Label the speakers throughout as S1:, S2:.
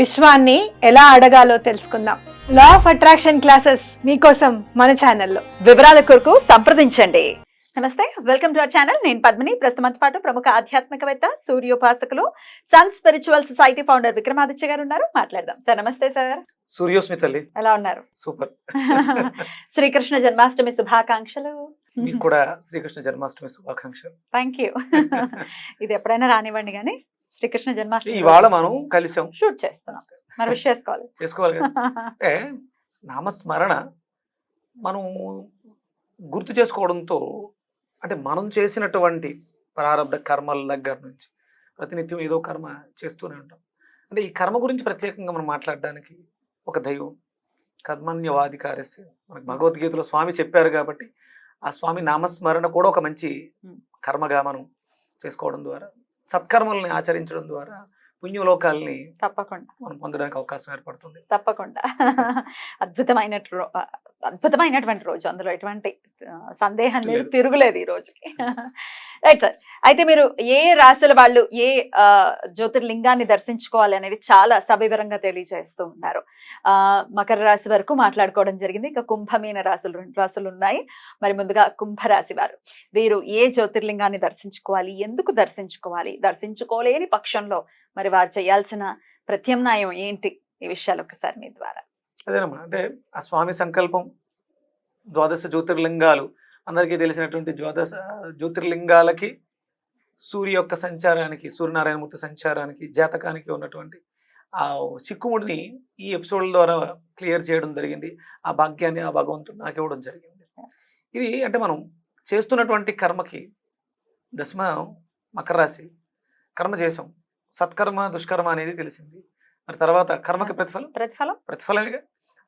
S1: విశ్వాన్ని ఎలా అడగాలో తెలుసుకుందాం. లా ఆఫ్ అట్రాక్షన్ క్లాసెస్ మీకోసం మన ఛానల్లో
S2: వివరాల కొరకు సంప్రదించండి. నమస్తే వెల్కమ్ టు అవర్ ఛానల్ నేను పద్మిని. ప్రస్తుతంతో పాటు ప్రముఖ ఆధ్యాత్మికవేత్త సూర్యోపాసకులు sun spiritual society founder Vikramaditya garu ఉన్నారు. మాట్లాడదాం. సార్ నమస్తే సార్.
S3: సూర్యోస్మి తల్లి.
S2: ఎలా ఉన్నారు?
S3: సూపర్.
S2: శ్రీకృష్ణ జన్మాష్టమి శుభాకాంక్షలు.
S3: మీకు కూడా శ్రీకృష్ణ జన్మాష్టమి శుభాకాంక్షలు.
S2: థ్యాంక్ యూ ఇది ఎప్పుడైనా రానివ్వండి కానీ. శ్రీకృష్ణ జన్మాష్టమి
S3: ఇవాళ మనం కలిసాం.
S2: షూట్ చేస్తున్నాం. మరి విష్ చేసుకోవాలి.
S3: చేసుకోవాలి కదా? అంటే నామస్మరణ మనం గుర్తు చేసుకోవడంతో అంటే మనం చేసినటువంటి ప్రారంభ కర్మల దగ్గర నుంచి ప్రతినిత్యం ఏదో కర్మ చేస్తూనే ఉంటాం. అంటే ఈ కర్మ గురించి ప్రత్యేకంగా మనం మాట్లాడడానికి ఒక దైవం కర్మణ్యవాధికారస్య. మనకు భగవద్గీతలో స్వామి చెప్పారు కాబట్టి ఆ స్వామి నామస్మరణ కూడా ఒక మంచి. కర్మగా మనం చేసుకోవడం ద్వారా సత్కర్మల్ని ఆచరించడం ద్వారా పుణ్యలోకాల్ని
S2: తప్పకుండా.
S3: మనం పొందడానికి అవకాశం ఏర్పడుతుంది.
S2: తప్పకుండా. అద్భుతమైన అద్భుతమైనటువంటి రోజు. అందులో ఎటువంటి సందేహం లేదు
S3: లేదు.
S2: తిరుగులేదు ఈ రోజుకి. రైట్ సార్ అయితే మీరు ఏ రాశుల వాళ్ళు ఏ జ్యోతిర్లింగాన్ని దర్శించుకోవాలి అనేది చాలా సవివరంగా తెలియజేస్తూ ఉన్నారు. ఆ, మకర రాశి వరకు మాట్లాడుకోవడం జరిగింది. ఇంకా కుంభమీన రాశులు రెండు రాశులు ఉన్నాయి. మరి ముందుగా కుంభరాశి వారు. వీరు ఏ జ్యోతిర్లింగాన్ని దర్శించుకోవాలి? ఎందుకు దర్శించుకోవాలి? దర్శించుకోలేని పక్షంలో మరి వారు చేయాల్సిన ప్రత్యామ్నాయం ఏంటి? ఈ విషయాలు ఒకసారి మీ ద్వారా.
S3: అదేనమ్మా అంటే ఆ స్వామి సంకల్పం ద్వాదశ జ్యోతిర్లింగాలు అందరికీ తెలిసినటువంటి ద్వాదశ జ్యోతిర్లింగాలకి సూర్య యొక్క సంచారానికి సూర్యనారాయణమూర్తి సంచారానికి జాతకానికి ఉన్నటువంటి ఆ చిక్కుముడిని ఈ ఎపిసోడ్ల ద్వారా క్లియర్ చేయడం జరిగింది. ఆ భాగ్యాన్ని ఆ భగవంతుడు నాకు ఇవ్వడం జరిగింది. ఇది అంటే మనం చేస్తున్నటువంటి కర్మకి దశమ మకర రాశి కర్మ చేసాం. సత్కర్మ దుష్కర్మ అనేది తెలిసింది. మరి తర్వాత కర్మకి ప్రతిఫలం?
S2: ప్రతిఫలం?
S3: ప్రతిఫలమే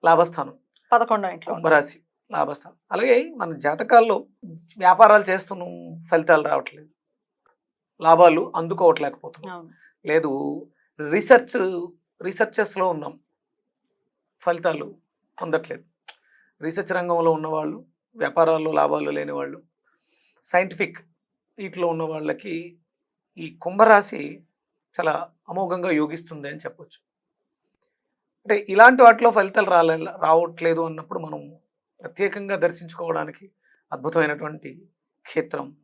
S3: లాభస్థానం.
S2: పదకొండో ఇంట్లో.
S3: కుంభరాశి లాభస్థానం. అలాగే మన జాతకాల్లో వ్యాపారాలు చేస్తున్నాం ఫలితాలు రావట్లేదు. లాభాలు అందుకోవట్లేకపోతున్నాం. లేదు రీసెర్చ్ రీసెర్చెస్లో ఉన్నాం. ఫలితాలు పొందట్లేదు. రీసెర్చ్ రంగంలో ఉన్నవాళ్ళు వ్యాపారాల్లో లాభాలు లేని వాళ్ళు సైంటిఫిక్ వీటిలో ఉన్న వాళ్ళకి ఈ కుంభరాశి చాలా అమోఘంగా యోగిస్తుంది అని చెప్పొచ్చు. అంటే ఇలాంటి వాటిలో ఫలితాలు రాలే రావట్లేదు అన్నప్పుడు మనం ప్రత్యేకంగా దర్శించుకోవడానికి అద్భుతమైనటువంటి క్షేత్రం.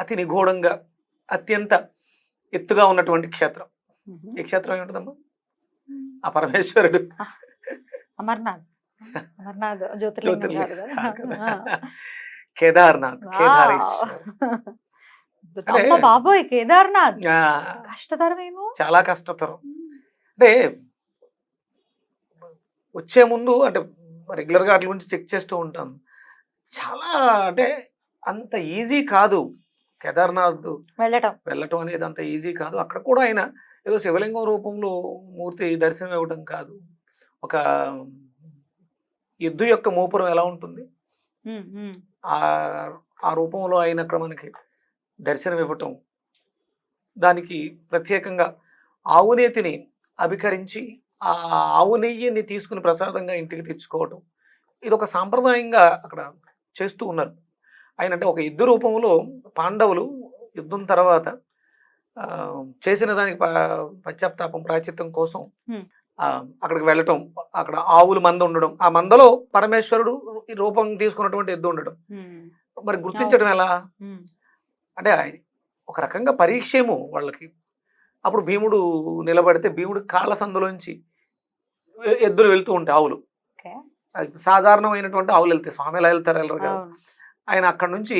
S3: అతి నిగూఢంగా అత్యంత ఎత్తుగా ఉన్నటువంటి క్షేత్రం. ఈ క్షేత్రం ఏమిటమ్మా ఆ పరమేశ్వరుడు.
S2: అమర్నాథ్. అమర్నాథ్ జ్యోతిర్లింగం.
S3: కేదార్నాథ్. కేదారేశ్వర్
S2: బాబోయ్ కేదార్నాథ్. కష్టతరమేమో?
S3: చాలా కష్టతరం. అంటే వచ్చే ముందు అంటే రెగ్యులర్గా వాటి గురించి చెక్ చేస్తూ ఉంటాం. చాలా అంటే అంత ఈజీ కాదు కేదార్నాథ్
S2: వెళ్ళటం.
S3: వెళ్ళటం అనేది అంత ఈజీ కాదు. అక్కడ కూడా ఆయన ఏదో శివలింగం రూపంలో మూర్తి దర్శనం ఇవ్వడం కాదు. ఒక ఎద్దు యొక్క మోపురం ఎలా ఉంటుంది? ఆ రూపంలో ఆయన అక్కడ మనకి దర్శనం ఇవ్వటం దానికి ప్రత్యేకంగా ఆవు నేతిని అభికరించి ఆ ఆవు నెయ్యిని తీసుకుని ప్రసాదంగా ఇంటికి తెచ్చుకోవటం. ఇది ఒక సాంప్రదాయంగా అక్కడ చేస్తూ ఉన్నారు. ఆయన అంటే ఒక యుద్ధ రూపంలో పాండవులు యుద్ధం తర్వాత చేసిన దానికి పశ్చాత్తాపం ప్రాచిత్తం కోసం అక్కడికి వెళ్ళటం అక్కడ ఆవులు మంద ఉండడం ఆ మందలో పరమేశ్వరుడు ఈ రూపం తీసుకున్నటువంటి ఎద్దు ఉండడం మరి గుర్తించడం ఎలా. అంటే ఒక రకంగా పరీక్షేమో వాళ్ళకి. అప్పుడు భీముడు నిలబడితే భీముడు కాళ్ళ సందులోంచి ఎద్దులు వెళ్తూ ఉంటాయి ఆవులు. సాధారణమైనటువంటి ఆవులు వెళ్తాయి. స్వామి ఎలా వెళ్తారు వెళ్ళరు కదా. ఆయన అక్కడ నుంచి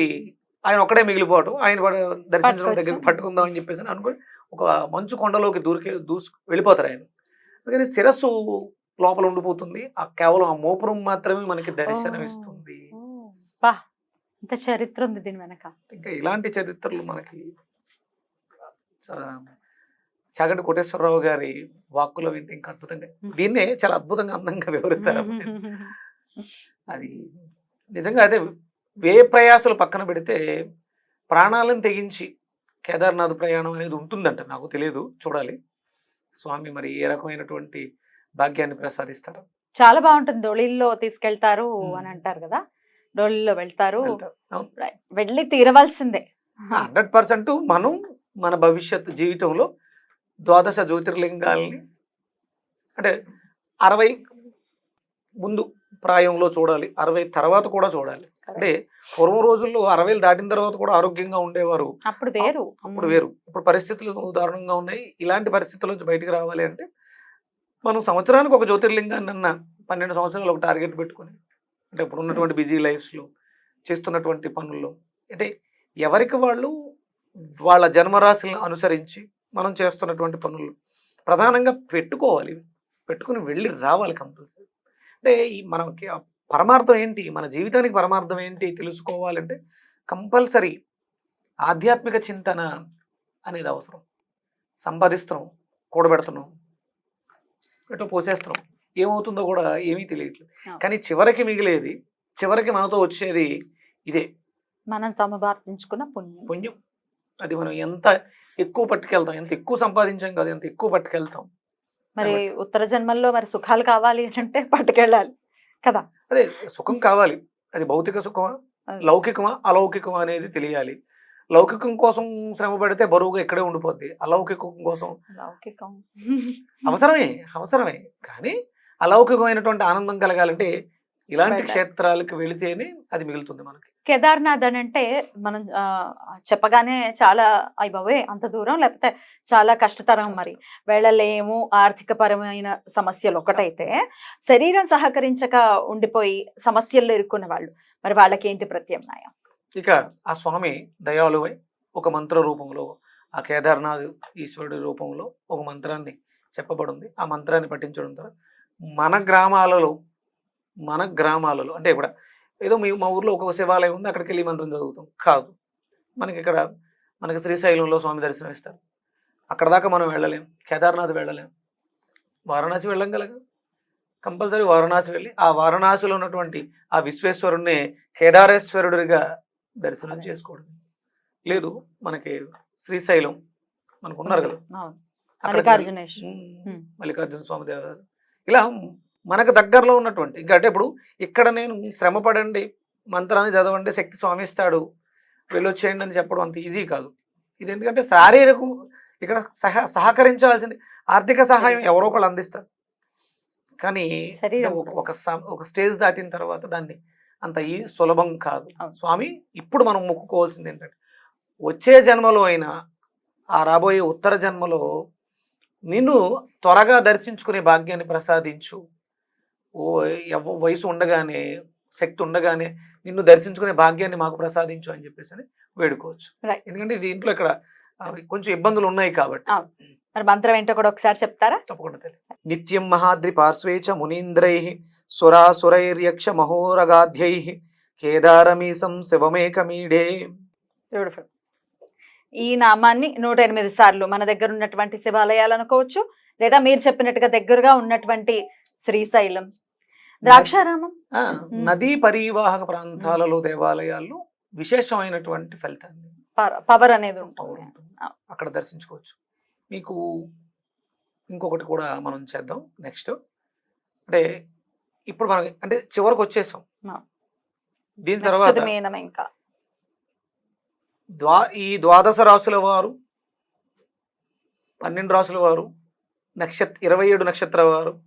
S3: ఆయన ఒక్కడే మిగిలిపోవటం ఆయన దర్శించడం. దగ్గర పట్టుకుందాం అని చెప్పేసి అని అనుకుని ఒక మంచు కొండలోకి దూరికే దూసు వెళ్ళిపోతారు ఆయన. అందుకని శిరస్సు లోపల ఉండిపోతుంది. ఆ కేవలం ఆ మోపురం మాత్రమే మనకి దర్శనం ఇస్తుంది
S2: ఇంత చరిత్ర ఉంది దీని వెనక.
S3: ఇంకా ఇలాంటి చరిత్రలు మనకి చాగంటి కోటేశ్వరరావు గారి వాక్కులో వింటే ఇంకా అద్భుతంగా దీన్నే చాలా అద్భుతంగా అందంగా వివరిస్తారు. అది నిజంగా అదే వే ప్రయాసాలు పక్కన పెడితే ప్రాణాలను తెగించి కేదార్నాథ్ ప్రయాణం అనేది ఉంటుందంట నాకు తెలియదు చూడాలి. స్వామి మరి ఏ రకమైనటువంటి భాగ్యాన్ని ప్రసాదిస్తారు?
S2: చాలా బాగుంటుంది డోళీల్లో తీసుకెళ్తారు. అని అంటారు కదా. డోళీలో వెళ్తారు. వెళ్ళి తీరవలసిందే.
S3: హండ్రెడ్ పర్సెంట్ మనం మన భవిష్యత్తు జీవితంలో ద్వాదశ జ్యోతిర్లింగాల్ని అంటే అరవై ముందు ప్రాయంలో చూడాలి. అరవై తర్వాత కూడా చూడాలి. అంటే పూర్వం రోజుల్లో అరవైలు దాటిన తర్వాత కూడా ఆరోగ్యంగా ఉండేవారు.
S2: అప్పుడు వేరు.
S3: అప్పుడు వేరు. ఇప్పుడు పరిస్థితులు దారుణంగా ఉన్నాయి. ఇలాంటి పరిస్థితుల నుంచి బయటికి రావాలి అంటే మనం సంవత్సరానికి ఒక జ్యోతిర్లింగాన్ని అన్న పన్నెండు సంవత్సరాలు ఒక టార్గెట్ పెట్టుకొని అంటే ఇప్పుడు ఉన్నటువంటి బిజీ లైఫ్స్లో చేస్తున్నటువంటి పనుల్లో అంటే ఎవరికి వాళ్ళు వాళ్ళ జన్మరాశులను అనుసరించి మనం చేస్తున్నటువంటి పనులు ప్రధానంగా పెట్టుకోవాలి. పెట్టుకుని వెళ్ళి రావాలి కంపల్సరీ. అంటే ఈ మనకి పరమార్థం ఏంటి? మన జీవితానికి పరమార్థం ఏంటి తెలుసుకోవాలంటే కంపల్సరీ ఆధ్యాత్మిక చింతన అనేది అవసరం. సంపాదిస్తున్నాం కూడబెడుతున్నాం ఎటు పోసేస్తున్నాం. ఏమవుతుందో కూడా ఏమీ తెలియట్లేదు. కానీ చివరికి మిగిలేది చివరికి మనతో వచ్చేది ఇదే.
S2: మనం సముపార్జించుకున్న పుణ్యం.
S3: పుణ్యం. అది మనం ఎంత ఎక్కువ పట్టుకెళ్తాం ఎంత ఎక్కువ సంపాదించాం కాదు ఎంత ఎక్కువ పట్టుకెళ్తాం.
S2: మరి ఉత్తర జన్మల్లో మరి సుఖాలు కావాలి అంటే పట్టుకెళ్ళాలి కదా.
S3: అదే సుఖం కావాలి. అది భౌతిక సుఖమా. లౌకికమా అలౌకికమా అనేది తెలియాలి. లౌకికం కోసం శ్రమ పడితే బరువుగా ఇక్కడే ఉండిపోద్ది. అలౌకికం కోసం
S2: లౌకికం.
S3: అవసరమే అవసరమే. కానీ అలౌకికమైనటువంటి ఆనందం కలగాలంటే ఇలాంటి. క్షేత్రాలకు వెళితేనే అది మిగులుతుంది మనకి.
S2: కేదార్నాథ్ అని అంటే మనం చెప్పగానే చాలా బాబోయ్ అంత దూరం? లేకపోతే చాలా కష్టతరం మరి. వెళ్ళలేము ఆర్థిక పరమైన సమస్యలు ఒకటైతే శరీరం సహకరించక ఉండిపోయి సమస్యల్లో ఇరుక్కున్న వాళ్ళు. మరి వాళ్ళకి ఏంటి ప్రత్యామ్నాయం?
S3: ఇక ఆ స్వామి దయాళువై ఒక మంత్ర రూపంలో ఆ కేదార్నాథ్ ఈశ్వరుడి రూపంలో ఒక మంత్రాన్ని చెప్పబడింది. ఆ మంత్రాన్ని పఠించడం ద్వారా మన గ్రామాలలో మన గ్రామాలలో అంటే ఇక్కడ ఏదో మీ మా ఊర్లో ఒక శివాలయం ఉంది అక్కడికి వెళ్ళి మంత్రం చదువుతాం. కాదు. మనకి ఇక్కడ మనకి శ్రీశైలంలో స్వామి దర్శనం ఇస్తారు. అక్కడ దాకా మనం వెళ్ళలేం. కేదార్నాథ్ వెళ్ళలేం. వారణాసి వెళ్ళగలగా కంపల్సరీ వారణాసి వెళ్ళి ఆ వారణాసిలో ఉన్నటువంటి ఆ విశ్వేశ్వరుణ్ణి కేదారేశ్వరుడిగా దర్శనం. చేసుకోవడం. లేదు మనకి శ్రీశైలం మనకు ఉన్నారు కదా. వెళ్ళి, మల్లికార్జున స్వామి దేవాలయం ఇలా మనకు దగ్గరలో ఉన్నటువంటి ఇంకా అంటే ఇప్పుడు ఇక్కడ నేను శ్రమ పడండి మంత్రాన్ని చదవండి శక్తి స్వామి ఇస్తాడు వెళ్ళొచ్చేయండి అని చెప్పడం అంత ఈజీ కాదు. ఇది ఎందుకంటే శారీరక ఇక్కడ సహ సహకరించాల్సింది ఆర్థిక సహాయం ఎవరో ఒకళ్ళు అందిస్తారు. కానీ ఒక- ఒక స్టేజ్ దాటిన తర్వాత దాన్ని అంత ఈ సులభం కాదు. స్వామి ఇప్పుడు మనం మొక్కుకోవాల్సింది ఏంటంటే వచ్చే జన్మలో అయినా ఆ రాబోయే ఉత్తర జన్మలో నిన్ను త్వరగా దర్శించుకునే భాగ్యాన్ని ప్రసాదించు. ఓ వయసు ఉండగానే శక్తి ఉండగానే నిన్ను దర్శించుకునే భాగ్యాన్ని మాకు ప్రసాదించు అని చెప్పేసి అని వేడుకోవచ్చు. ఎందుకంటే దీంట్లో ఇక్కడ కొంచెం ఇబ్బందులు ఉన్నాయి కాబట్టి.
S2: మరి మంత్రం ఏంటో కూడా ఒకసారి చెప్తారా?
S3: తప్పకుండా నిత్యం మహాద్రి పార్శ్వే చ మునీంద్రై సురాసురైర్యక్ష మహోరగాధ్యై కేదారమీసం శివమేకమీడే.
S2: బ్యూటిఫుల్ ఈ నామాన్ని నూట ఎనిమిది సార్లు మన దగ్గర ఉన్నటువంటి శివాలయాలు అనుకోవచ్చు లేదా మీరు చెప్పినట్టుగా దగ్గరగా ఉన్నటువంటి శ్రీశైలం. ద్రాక్షారామం?
S3: నదీ పరివాహక ప్రాంతాలలో దేవాలయాల్లో విశేషమైనటువంటి ఫలితాన్ని
S2: పవర్ అనేది ఉంటుంది.
S3: అక్కడ దర్శించుకోవచ్చు. మీకు ఇంకొకటి కూడా మనం చేద్దాం నెక్స్ట్. అంటే ఇప్పుడు మనం అంటే చివరికి వచ్చేసాం. దీని తర్వాత
S2: ఇంకా.
S3: ద్వా ఈ ద్వాదశ రాసుల వారు పన్నెండు రాసుల వారు నక్షత్ర ఇరవై ఏడు నక్షత్ర వారు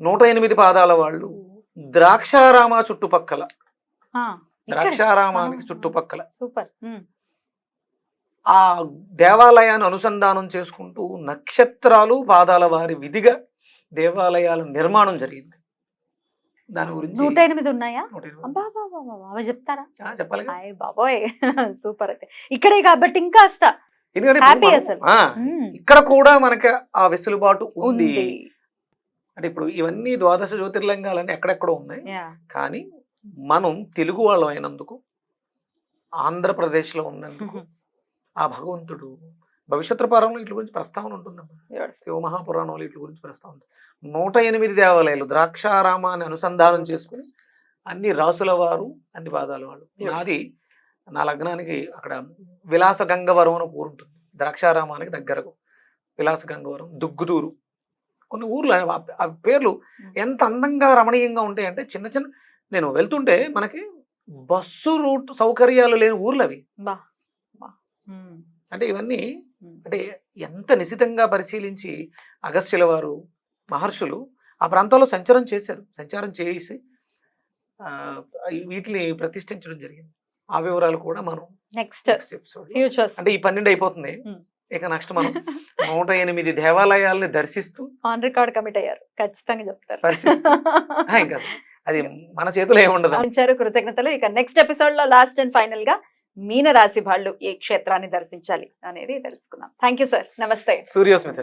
S3: నూట ఎనిమిది పాదాల వాళ్ళు ద్రాక్షారామ చుట్టుపక్కల. ద్రాక్షారామానికి. చుట్టుపక్కల
S2: సూపర్.
S3: ఆ దేవాలయాన్ని అనుసంధానం చేసుకుంటూ నక్షత్రాలు పాదాల వారి విధిగా దేవాలయాల నిర్మాణం జరిగింది దాని గురించి
S2: నూట ఎనిమిది ఉన్నాయా అవి చెప్తారా?
S3: చెప్పాలి
S2: బాబోయ్ సూపర్ అయితే. ఇక్కడే కాబట్టి ఇంకా వస్తా.
S3: ఎందుకంటే ఇక్కడ కూడా మనకి ఆ వెసులుబాటు ఉంది. అంటే ఇప్పుడు ఇవన్నీ ద్వాదశ జ్యోతిర్లింగాలన్నీ ఎక్కడెక్కడో ఉన్నాయి. కానీ మనం తెలుగు వాళ్ళం అయినందుకు ఆంధ్రప్రదేశ్లో ఉన్నందుకు ఆ భగవంతుడు భవిష్యత్తు పరంలో వీటి గురించి ప్రస్తావన ఉంటుందమ్మా.
S2: Beautiful.
S3: శివ మహాపురాణంలో వీటి గురించి ప్రస్తావన ఉంది నూట ఎనిమిది దేవాలయాలు ద్రాక్షారామాన్ని అనుసంధానం చేసుకుని అన్ని రాసుల వారు అన్ని పాదాల వాళ్ళు. నాది నా లగ్నానికి అక్కడ విలాస గంగవరం అని ఊరు ఉంటుంది. ద్రాక్షారామానికి దగ్గరకు విలాస గంగవరం దుగ్గుదూరు కొన్ని ఊర్లు ఆ పేర్లు ఎంత అందంగా రమణీయంగా ఉంటాయంటే చిన్న చిన్న నేను వెళ్తుంటే మనకి బస్సు రూట్ సౌకర్యాలు లేని ఊర్లు అవి.
S2: ఉమ్,
S3: అంటే ఇవన్నీ. అంటే ఎంత నిశితంగా పరిశీలించి అగస్త్యుల వారు మహర్షులు ఆ ప్రాంతాల్లో సంచారం చేశారు. సంచారం చేసి వీటిని ప్రతిష్ఠించడం జరిగింది. ఆ వివరాలు కూడా మనం
S2: నెక్స్ట్ ఫ్యూచర్స్.
S3: అంటే ఈ పన్నెండు అయిపోతుంది. ఇక నెక్స్ట్ మనం నూట ఎనిమిది దేవాలయాల్ని దర్శిస్తూ
S2: ఆన్ రికార్డ్ కమిట్ అయ్యారు. ఖచ్చితంగా చెప్తారు.
S3: ఇంకా అది. మన చేతిలో ఏముండదు.
S2: కృతజ్ఞతలు. ఇక నెక్స్ట్ ఎపిసోడ్లో లాస్ట్ అండ్ ఫైనల్గా మీన రాశి వాళ్ళు ఏ క్షేత్రాన్ని దర్శించాలి అనేది తెలుసుకుందాం. థ్యాంక్ యూ సార్ నమస్తే.
S3: సూర్యోస్మిత